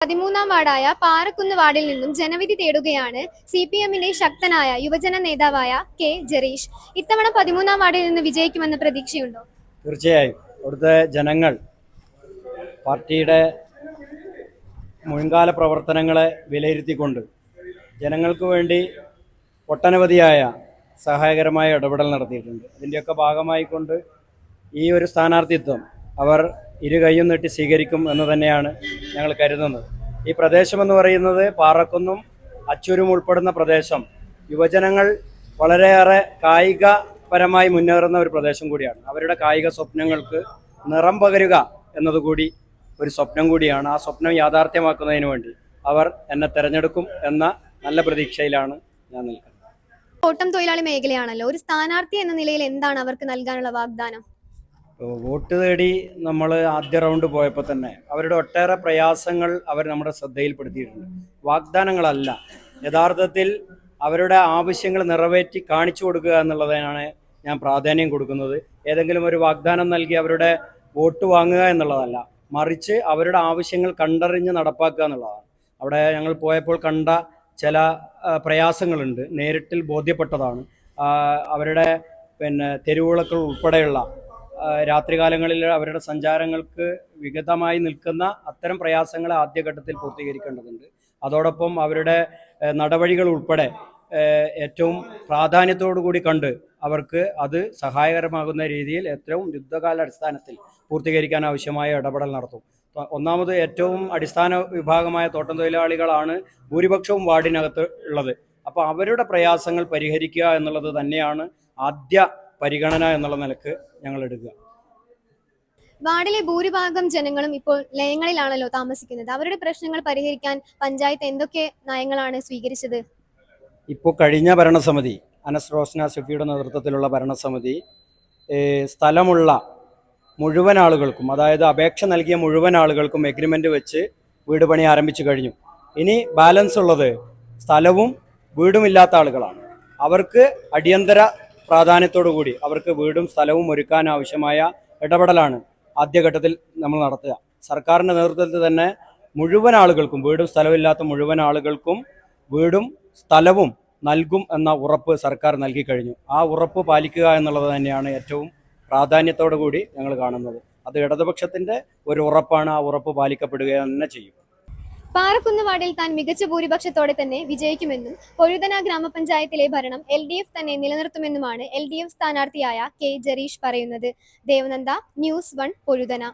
പതിമൂന്നാം വാർഡായ പാറക്കുന്ന് വാർഡിൽ നിന്നും ജനവിധി തേടുകയാണ് സി പി എമ്മിന്റെ ശക്തനായ യുവജന നേതാവായ കെ ജെറീഷ്. ഇത്തവണ പതിമൂന്നാം വാർഡിൽ നിന്ന് വിജയിക്കുമെന്ന് പ്രതീക്ഷയുണ്ടോ? തീർച്ചയായും. ഇവിടുത്തെ ജനങ്ങൾ പാർട്ടിയുടെ മുൻകാല പ്രവർത്തനങ്ങളെ വിലയിരുത്തിക്കൊണ്ട് ജനങ്ങൾക്ക് വേണ്ടി ഒട്ടനവധിയായ സഹായകരമായ ഇടപെടൽ നടത്തിയിട്ടുണ്ട്. ഇതിന്റെയൊക്കെ ഭാഗമായിക്കൊണ്ട് ഈ ഒരു സ്ഥാനാർത്ഥിത്വം അവർ ഇരു കൈയും നീട്ടി സ്വീകരിക്കും എന്ന് തന്നെയാണ് ഞങ്ങൾ കരുതുന്നത്. ഈ പ്രദേശമെന്ന് പറയുന്നത് പാറക്കുന്നും അച്ചൂരും ഉൾപ്പെടുന്ന പ്രദേശം. യുവജനങ്ങൾ വളരെയേറെ കായികപരമായി മുന്നേറുന്ന ഒരു പ്രദേശം കൂടിയാണ്. അവരുടെ കായിക സ്വപ്നങ്ങൾക്ക് നിറം പകരുക എന്നതുകൂടി ഒരു സ്വപ്നം കൂടിയാണ്. ആ സ്വപ്നം യാഥാർത്ഥ്യമാക്കുന്നതിന് വേണ്ടി അവർ എന്നെ തെരഞ്ഞെടുക്കും എന്ന നല്ല പ്രതീക്ഷയിലാണ് ഞാൻ നിൽക്കുന്നത്. ഓട്ടം തൊഴിലാളി മേഖലയാണല്ലോ. ഒരു സ്ഥാനാർത്ഥി എന്ന നിലയിൽ എന്താണ് അവർക്ക് നൽകാനുള്ള വാഗ്ദാനം? വോട്ട് തേടി നമ്മൾ ആദ്യ റൗണ്ട് പോയപ്പോൾ തന്നെ അവരുടെ ഒട്ടേറെ പ്രയാസങ്ങൾ അവർ നമ്മുടെ ശ്രദ്ധയിൽപ്പെടുത്തിയിട്ടുണ്ട്. വാഗ്ദാനങ്ങളല്ല. യഥാർത്ഥത്തിൽ അവരുടെ ആവശ്യങ്ങൾ നിറവേറ്റി കാണിച്ചു കൊടുക്കുക എന്നുള്ളതിനാണ് ഞാൻ പ്രാധാന്യം കൊടുക്കുന്നത്. ഏതെങ്കിലും ഒരു വാഗ്ദാനം നൽകി അവരുടെ വോട്ട് വാങ്ങുക എന്നുള്ളതല്ല. മറിച്ച് അവരുടെ ആവശ്യങ്ങൾ കണ്ടറിഞ്ഞ് നടപ്പാക്കുക എന്നുള്ളതാണ്. അവിടെ ഞങ്ങൾ പോയപ്പോൾ കണ്ട ചില പ്രയാസങ്ങളുണ്ട്. നേരിട്ടിൽ ബോധ്യപ്പെട്ടതാണ്. അവരുടെ പിന്നെ തെരുവുളക്കൾ ഉൾപ്പെടെയുള്ള രാത്രികാലങ്ങളിൽ അവരുടെ സഞ്ചാരങ്ങൾക്ക് വിഗതമായി നിൽക്കുന്ന അത്തരം പ്രയാസങ്ങൾ ആദ്യഘട്ടത്തിൽ പൂർത്തീകരിക്കേണ്ടതുണ്ട്. അതോടൊപ്പം അവരുടെ നടപടികൾ ഉൾപ്പെടെ ഏറ്റവും പ്രാധാന്യത്തോടു കൂടി കണ്ട് അവർക്ക് അത് സഹായകരമാകുന്ന രീതിയിൽ ഏറ്റവും യുദ്ധകാല അടിസ്ഥാനത്തിൽ പൂർത്തീകരിക്കാൻ ആവശ്യമായ ഇടപെടൽ നടത്തും. ഒന്നാമത് ഏറ്റവും അടിസ്ഥാന വിഭാഗമായ തോട്ടം തൊഴിലാളികളാണ് ഭൂരിപക്ഷവും വാർഡിനകത്ത് ഉള്ളത്. അപ്പോൾ അവരുടെ പ്രയാസങ്ങൾ പരിഹരിക്കുക എന്നുള്ളത് തന്നെയാണ് ആദ്യ പരിഗണന എന്നുള്ള നിലയ്ക്ക് ഞങ്ങൾ എടുക്കുക. വാർഡിലെ ഭൂരിഭാഗം ജനങ്ങളും ഇപ്പോൾ ലയങ്ങളിലാണല്ലോ താമസിക്കുന്നത്. അവരുടെ പ്രശ്നങ്ങൾ പരിഹരിക്കാൻ പഞ്ചായത്ത് എന്തൊക്കെ നയങ്ങളാണ് സ്വീകരിച്ചത്? ഇപ്പോൾ കഴിഞ്ഞ ഭരണസമിതി അനസ് റോസ്ന ഷെഫിയുടെ നേതൃത്വത്തിലുള്ള ഭരണസമിതി സ്ഥലമുള്ള മുഴുവൻ ആളുകൾക്കും അതായത് അപേക്ഷ നൽകിയ മുഴുവൻ ആളുകൾക്കും എഗ്രിമെന്റ് വെച്ച് വീട് പണി ആരംഭിച്ചു കഴിഞ്ഞു. ഇനി ബാലൻസ് ഉള്ളത് സ്ഥലവും വീടുമില്ലാത്ത ആളുകളാണ്. അവർക്ക് അടിയന്തര പ്രാധാന്യത്തോടു കൂടി അവർക്ക് വീടും സ്ഥലവും ഒരുക്കാൻ ആവശ്യമായ ഇടപെടലാണ് ആദ്യഘട്ടത്തിൽ നമ്മൾ നടത്തുക. സർക്കാരിന്റെ നേതൃത്വത്തിൽ തന്നെ മുഴുവൻ ആളുകൾക്കും വീടും സ്ഥലമില്ലാത്ത മുഴുവൻ ആളുകൾക്കും വീടും സ്ഥലവും നൽകും എന്ന ഉറപ്പ് സർക്കാർ നൽകി കഴിഞ്ഞു. ആ ഉറപ്പ് പാലിക്കുക എന്നുള്ളത് തന്നെയാണ് ഏറ്റവും പ്രാധാന്യത്തോടു കൂടി ഞങ്ങൾ കാണുന്നത്. അത് ഇടതുപക്ഷത്തിന്റെ ഒരു ഉറപ്പാണ് ആ ഉറപ്പ് പാലിക്കപ്പെടുക തന്നെ ചെയ്യും. പാറക്കുന്ന് വാർഡിൽ താൻ മികച്ച ഭൂരിപക്ഷത്തോടെ തന്നെ വിജയിക്കുമെന്നും പൊഴുതന ഗ്രാമപഞ്ചായത്തിലെ ഭരണം എൽ ഡി എഫ് തന്നെ നിലനിർത്തുമെന്നുമാണ് എൽ ഡി എഫ് സ്ഥാനാർത്ഥിയായ കെ ജരീഷ് പറയുന്നത്. Devananda news one Pozhuthana